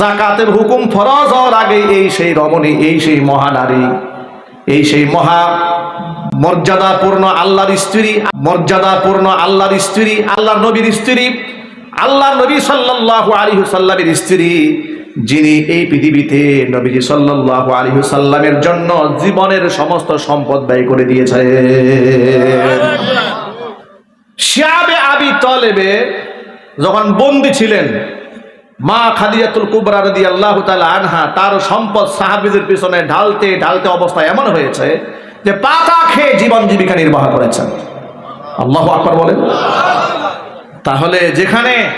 জাকাতের হুকুম ফরজ হওয়ার আগে এই সেই রমণী, এই সেই মহানারী, এই সেই মহা মর্যাদাপূর্ণ আল্লাহর স্ত্রী, মর্যাদাপূর্ণ আল্লাহর স্ত্রী, আল্লাহর নবীর স্ত্রী আল্লাহ নবী সাল্লাল্লাহু আলাইহি সাল্লামের স্ত্রী, যিনি এই পৃথিবীতে নবীজি সাল্লাল্লাহু আলাইহি সাল্লামের জন্য জীবনের সমস্ত সম্পদ ব্যয় করে দিয়েছে শিয়াবে আবি তলেবে যখন বন্দি ছিলেন মা খাদিজাতুল কুবরা রাদি আল্লাহ আনহা তার সম্পদ সাহাবিদের পিছনে ঢালতে ঢালতে অবস্থা এমন হয়েছে যে পাতা খেয়ে জীবন জীবিকা নির্বাহ করেছেন। আল্লাহ আকবর বলেন। তাহলে যেখানে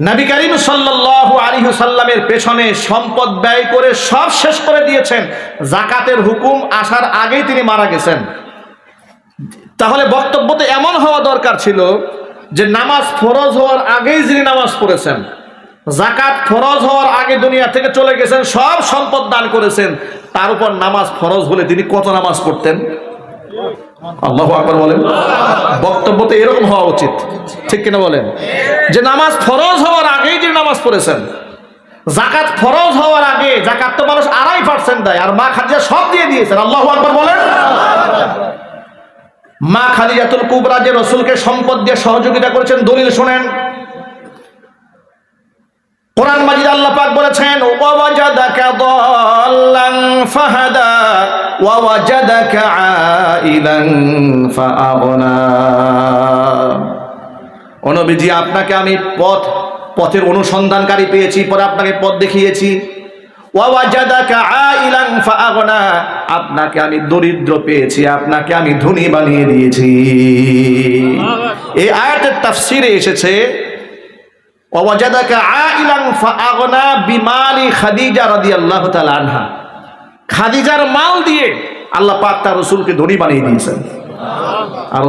নবী করিম সাল্লাল্লাহু আলাইহি সাল্লামের পেছনে সম্পদ ব্যয় করে সব শেষ করে দিয়েছেন জাকাতের হুকুম আসার আগেই তিনি মারা গেছেন। তাহলে বক্তব্য তো এমন হওয়া দরকার ছিল যে নামাজ ফরজ হওয়ার আগেই যিনি নামাজ পড়েছেন জাকাত ফরজ হওয়ার আগে দুনিয়া থেকে চলে গেছেন, সব সম্পদ দান করেছেন। তার উপর নামাজ ফরজ হলে তিনি কত নামাজ পড়তেন? আল্লাহ আকবর বলেন। বক্তব্য তো এরকম হওয়া উচিত। ঠিক কিনা বলেন? যে নামাজ ফরজ হওয়ার আগেই যিনি নামাজ পড়েছেন জাকাত ফরজ হওয়ার আগে জাকাত তো মানুষ আড়াই পার্সেন্ট দেয়, আর মা খাদিজা সব দিয়ে দিয়েছেন। আল্লাহ আকবর বলেন। মা খাদিজাতুল কুবরা যে রসুলকে সম্পদ দিয়ে সহযোগিতা করেছেন, দলিল শোনেন। কোরআন মাজিদ আল্লাহ পাক বলেছেন ওয়াজাদাকা দাল্লান ফাহাদা ওয়াজাদাকা আইলান ফাআগনা। ও আপনাকে আমি পথ, পথের অনুসন্ধানকারী পেয়েছি, পরে আপনাকে পথ দেখিয়েছি। আপনাকে আমি দরিদ্র পেয়েছি, আপনাকে আমি ধনী বানিয়ে দিয়েছি। এই আয়াতের তাফসিরে এসেছে খাদিজার মাল দিয়ে আল্লাহ পাক তার রাসূলকে ধনী বানিয়ে দিয়েছেন। আর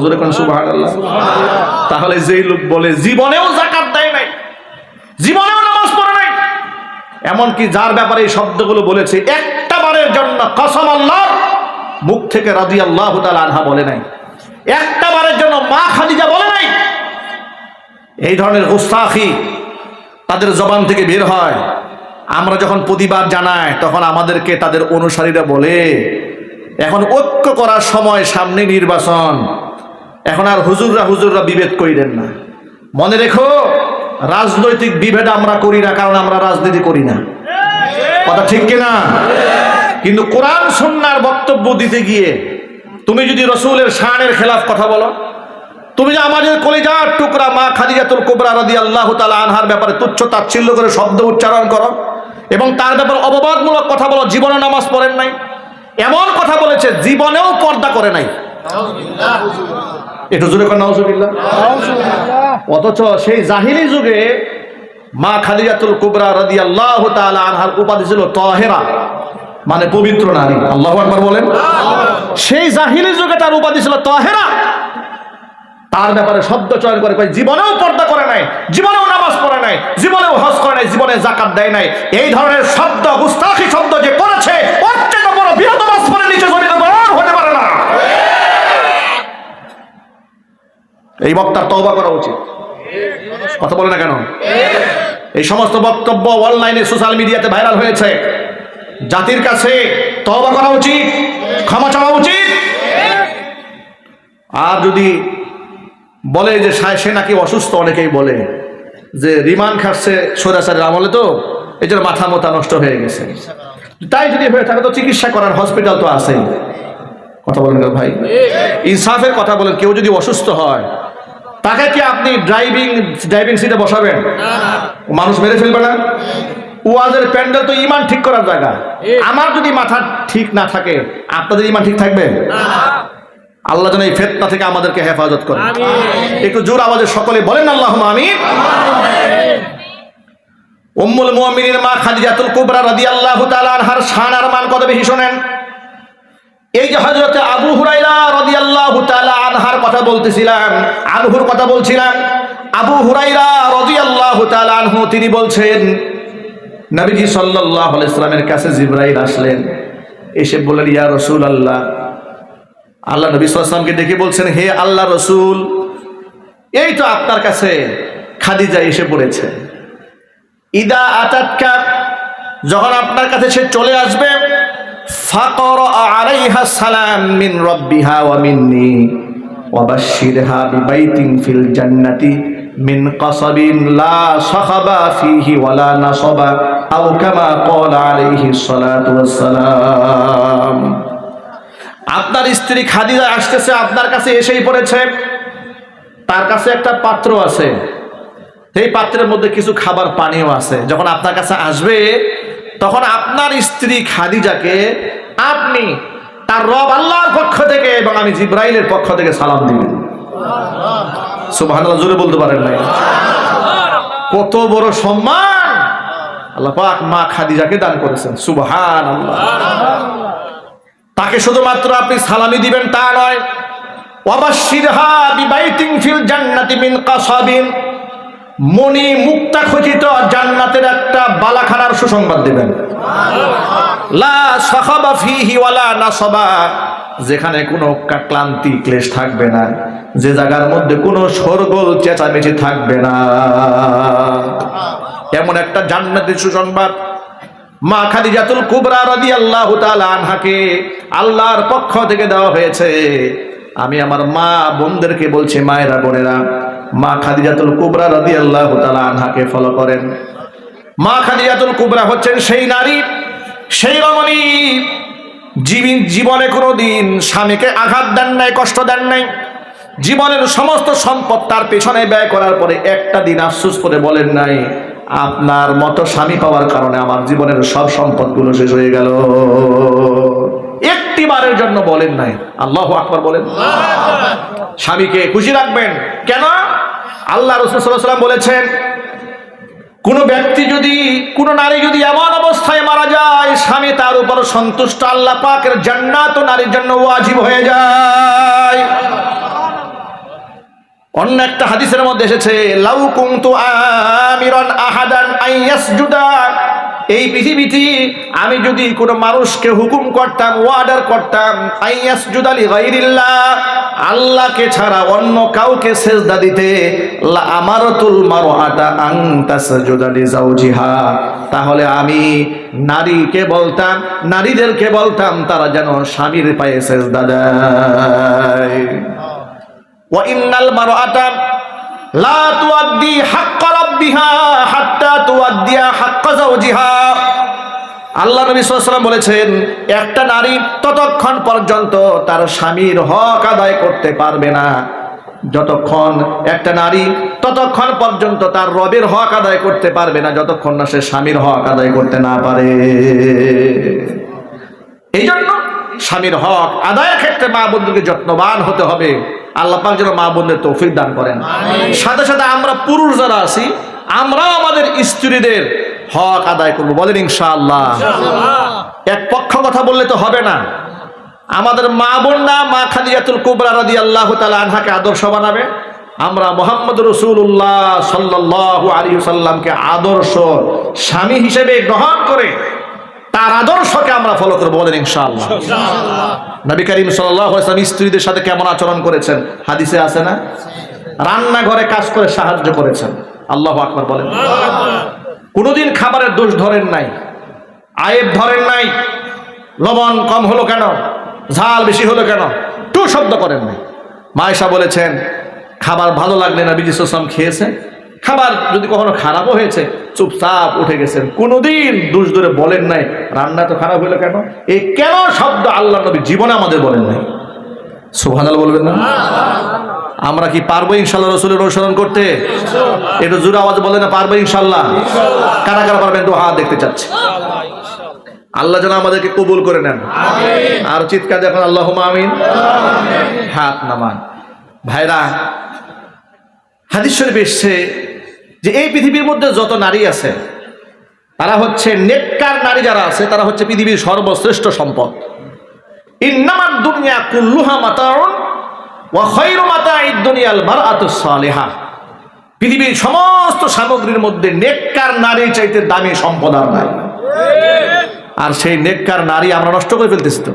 তাহলে যেই লোক বলে, জীবনেও জাকাত দেয় নাই, জীবনেও নামাজ পড়ে নাই, এমনকি যার ব্যাপারে এই শব্দগুলো বলেছে একটা বারের জন্য কসম আল্লাহ মুখ থেকে রাদিয়াল্লাহু তাআলা আনহা বলে নাই। একটা বারের জন্য মা খাদিজা বলে এই ধরনের উস্তাখি তাদের জবান থেকে বের হয়। আমরা যখন প্রতিবাদ জানাই, তখন আমাদেরকে তাদের অনুসারীরা বলে, এখন ঐক্য করার সময়, সামনে নির্বাচন। এখন আর হুজুররা হুজুররা বিভেদ করিলেন না। মনে রেখো, রাজনৈতিক বিভেদ আমরা করি না, কারণ আমরা রাজনীতি করি না। কথা ঠিক কিনা কিন্তু কোরআন সন্ন্যার বক্তব্য দিতে গিয়ে, তুমি যদি রসুলের শানের খেলাফ কথা বলো তুমি যে আমাদের কলিজার টুকরা মা খাদিজাতুল কুবরা রাদি আল্লাহ তালা আনহার ব্যাপারে তুচ্ছ তাচ্ছিল্য করে শব্দ উচ্চারণ করো এবং তার ব্যাপারে অববাদমূলক কথা বলো জীবনে নামাজ পড়েন নাই। এমন কথা বলেছে জীবনেও পর্দা করে নাই। একটু জোরে কর অথচ সেই জাহিলি যুগে মা খাদিজাতুল কুবরা রাদি আল্লাহ তালা আনহার উপাধি ছিল তহেরা মানে পবিত্র নারী। আল্লাহ আকবার বলেন। সেই জাহিলি যুগে তার উপাধি ছিল তহেরা। তার ব্যাপারে শব্দ চয়ন করে জীবনেও পর্দা করে নাই, জীবনেও নামাজ পড়ে নাই, জীবনেও হজ করে নাই, জীবনে জাকাত দেয় নাই। এই ধরনের শব্দ, গুস্তাখি শব্দ যে করেছে থেকে বড় বিরোধবাস করে নিচে জড়িত আর হতে পারে না। এই বক্তার তওবা করা উচিত। কথা বলে না কেন? এই সমস্ত বক্তব্য অনলাইনে সোশ্যাল মিডিয়াতে ভাইরাল হয়েছে। জাতির কাছে তওবা করা উচিত, ক্ষমা চাওয়া উচিত। আর যদি বলে যে সা- নাকি অসুস্থ অনেকেই বলে যে রিমান খাটছে সৈরাচারের আমলে তো এই জন্য মাথা মোতা নষ্ট হয়ে গেছে। তাই যদি হয়ে থাকে তো চিকিৎসা করার হসপিটাল তো আছেই। কথা বলেন ভাই? ইনসাফের কথা বলেন কেউ যদি অসুস্থ হয় তাকে কি আপনি ড্রাইভিং ড্রাইভিং সিটে বসাবেন? মানুষ মেরে ফেলবে না? ওয়াজের প্যান্ডেল তো ইমান ঠিক করার জায়গা। আমার যদি মাথা ঠিক না থাকে আপনাদের ইমান ঠিক থাকবে? আল্লাহ যেন এই ফেতনা থেকে আমাদেরকে হেফাজত করে একটু জোর আওয়াজে সকলে বলেন আল্লাহ আমি উম্মুল মুমিনিন মা খাদিজাতুল কুবরা রাদিয়াল্লাহু তাআলা আনহার শান আর মান কত বেশি শুনেন? এই যে হযরতে আবু হুরায়রা রাদিয়াল্লাহু তাআলা আনহার কথা বলতেছিলাম আনহুর কথা বলছিলাম আবু হুরায়রা রাদিয়াল্লাহু তাআলা আনহু তিনি বলছেন নবীজি সাল্লাল্লাহু আলাইহি সাল্লামের কাছে জিবরাইল আসলেন। এসে বললেন ইয়া রাসূলুল্লাহ আল্লাহ নবী সাল্লামকে ডেকে বলছেন, হে আল্লাহ রসুল, এই তো আপনার কাছে খাদিজা এসে পড়েছে। ইদা আতাতকা, যখন আপনার কাছে সে চলে আসবে আলাইহা সালাম মিন ওয়া ফিল মিন কাসাবিন লা ফিহি ওয়ালা কামা সালাম আপনার স্ত্রী খাদিজা আসতেছে, আপনার কাছে এসেই পড়েছে। তার কাছে একটা পাত্র আছে। সেই পাত্রের মধ্যে কিছু খাবার পানিও আছে। যখন আপনার কাছে আসবে, তখন আপনার স্ত্রী খাদিজাকে, আপনি তার রব আল্লাহর পক্ষ থেকে এবং আমি জিব্রাইলের পক্ষ থেকে সালাম দিবেন সুবহানাল্লাহ, জোরে বলতে পারেন নাই? কত বড় সম্মান! আল্লাহ পাক মা খাদিজাকে দান করেছেন। সুবহানাল্লাহ। তাকে শুধুমাত্র আপনি সালামি দিবেন তা নয়। মিন মুক্তা খচিত জান্নাতের একটা বালাখানার সুসংবাদ দিবেন। যেখানে কোনো ক্লান্তি ক্লেশ থাকবে না। যে জায়গার মধ্যে কোনো শোরগোল চেঁচামেচি থাকবে না। এমন একটা জান্নাতের সুসংবাদ। মা খাদিজাতুল কুবরা রাদিয়াল্লাহু তাআলা আনহাকে আল্লাহর পক্ষ থেকে দেওয়া হয়েছে। আমি আমার মা বোনদেরকে বলছি, মায়েরা বোনেরা, মা খাদিজাতুল কুবরা রাদিয়াল্লাহু তাআলা আনহাকে ফলো করেন। মা খাদিজাতুল কুবরা হচ্ছেন সেই নারী, সেই রমণী জীবন জীবনে কোনো দিন স্বামীকে আঘাত দেন নাই, কষ্ট দেন নাই। জীবনের সমস্ত সম্পদ তার পেছনে ব্যয় করার পরে একটা দিন আফসোস করে বলেন নাই আপনার মতো স্বামী পাওয়ার কারণে আমার জীবনের সব সম্পদগুলো শেষ হয়ে গেল। একটি বারের জন্য বলেন নাই। আল্লাহ আকবার বলেন। স্বামীকে খুশি রাখবেন। কেন? আল্লাহ রসুল সাল্লাহ সাল্লাম বলেছেন, কোন ব্যক্তি যদি, কোন নারী যদি এমন অবস্থায় মারা যায়, স্বামী তার উপর সন্তুষ্ট, আল্লাহ পাকের জান্নাত নারীর জন্য ওয়াজিব হয়ে যায়। অন্য একটা হাদিসের মধ্যে এসেছে, লাউ কুনতু আমিরান আহাদান আইয়াসজুদা এই পৃথিবীতে আমি যদি কোনো মানুষকে হুকুম করতাম ওয়ার্ডার করতাম আইয়াসজুদা লি গায়রিল্লাহ আল্লাহকে ছাড়া অন্য কাউকে সেজদা দিতে আমারাতুল মারআতা আন তাসজুদা লি যাওজিহা তাহলে আমি নারীকে বলতাম, নারীদেরকে বলতাম, তারা যেন স্বামীর পায়ে সেজদা দেয়। ওয়াইন্নাল মারআতা লা তুআদ্দি হাক্কা রাব্বিহা হাত্তা তুআদ্দিয়া হাক্কা যাওজিহা। আল্লাহ নবী সাল্লাম বলেছেন, একটা নারী ততক্ষণ পর্যন্ত তার স্বামীর হক আদায় করতে পারবে না। যতক্ষণ একটা নারী ততক্ষণ পর্যন্ত তার রবের হক আদায় করতে পারবে না, যতক্ষণ না সে স্বামীর হক আদায় করতে না পারে। এই জন্য স্বামীর হক আদায়ের ক্ষেত্রে মা বন্ধুকে যত্নবান হতে হবে। আল্লাহ পাক যেন মা বোনদের তৌফিক দান করেন। সাথে সাথে আমরা পুরুষ যারা আছি আমরাও আমাদের স্ত্রীদের হক আদায় করব। বলেন ইনশাআল্লাহ। এক পক্ষ কথা বললে তো হবে না। আমাদের মা বোনরা মা খাদিজাতুল কুবরা রাদি আল্লাহ তালা আনহাকে আদর্শ বানাবে। আমরা মোহাম্মদ রসুল্লাহ সাল্লাহ আলী সাল্লামকে আদর্শ স্বামী হিসেবে গ্রহণ করে তার আদর্শকে আমরা ফলো করব বলেন ইনশাআল্লাহ। নবী করিম সাল্লাম স্ত্রীদের সাথে কেমন আচরণ করেছেন? হাদিসে আছে না? রান্নাঘরে কাজ করে সাহায্য করেছেন। আল্লাহ আকবর বলেন। কোনোদিন খাবারের দোষ ধরেন নাই। আয়েব ধরেন নাই। লবণ কম হলো কেন? ঝাল বেশি হলো কেন? টু শব্দ করেন নাই। মায়েশা বলেছেন খাবার ভালো লাগলে না বিজি সাম খেয়েছেন? খাবার যদি কখনো খারাপও হয়েছে চুপচাপ উঠে গেছেন। কোনোদিন দোষ ধরে বলেন নাই রান্না তো খারাপ হইল কেন? এই কেন শব্দ আল্লাহ নবী জীবনে আমাদের বলেন নাই? সুবহানাল বলবেন না? আমরা কি পারব ইনশাল্লাহ রসুলের অনুসরণ করতে? একটু জোরে আওয়াজ বলে না পারব ইনশাল্লাহ? কারা কারা পারবেন? তো হাত দেখতে চাচ্ছে। আল্লাহ যেন আমাদেরকে কবুল করে নেন। আর চিৎকার দেখুন আল্লাহ আমিন। হাত নামান। ভাইরা হাদিস শরীফ এসছে যে এই পৃথিবীর মধ্যে যত নারী আছে, তারা হচ্ছে নেককার নারী যারা আছে, তারা হচ্ছে পৃথিবীর সর্বশ্রেষ্ঠ সম্পদ। ইন্নামার দুনিয়া কুল্লুহা মাতাউন ওয়া খায়রু মাতাঈদ দুনিয়াল মারআতুস সালিহা। পৃথিবীর সমস্ত সামগ্রীর মধ্যে নেককার নারী চাইতে দামি সম্পদ আর নাই। আর সেই নেককার নারী আমরা নষ্ট করে ফেলতেছি তো।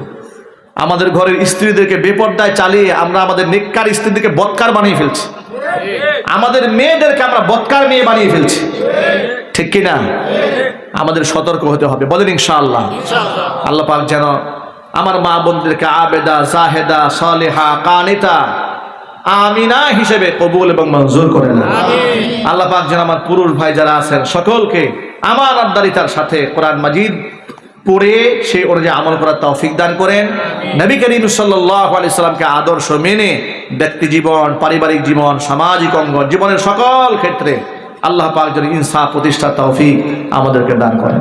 আমাদের ঘরের স্ত্রীদেরকে বেপর্দায় চালিয়ে আমরা আমাদের নেককার স্ত্রীদেরকে বৎকার বানিয়ে ফেলছি। আমাদের মেয়েদেরকে আমরা বৎকার মেয়ে বানিয়ে ফেলছি। ঠিক কিনা? আমাদের সতর্ক হতে হবে। বলেন ইনশাআল্লাহ। আল্লাহ পাক যেন আমার মা বোনদেরকে আবেদা জাহেদা সালেহা কানিতা আমিনা হিসেবে কবুল এবং মঞ্জুর করে না আল্লাহ পাক যেন আমার পুরুষ ভাই যারা আছেন সকলকে আমার আবদারিতার সাথে কোরআন মাজিদ পড়ে সে অনুযায়ী আমল করার তৌফিক দান করেন। নবী করিম আলাইহি সাল্লামকে আদর্শ মেনে ব্যক্তি জীবন, পারিবারিক জীবন, সামাজিক অঙ্গন, জীবনের সকল ক্ষেত্রে আল্লাহ পাক যেন ইনসাফ, প্রতিষ্ঠা, তৌফিক আমাদেরকে দান করেন।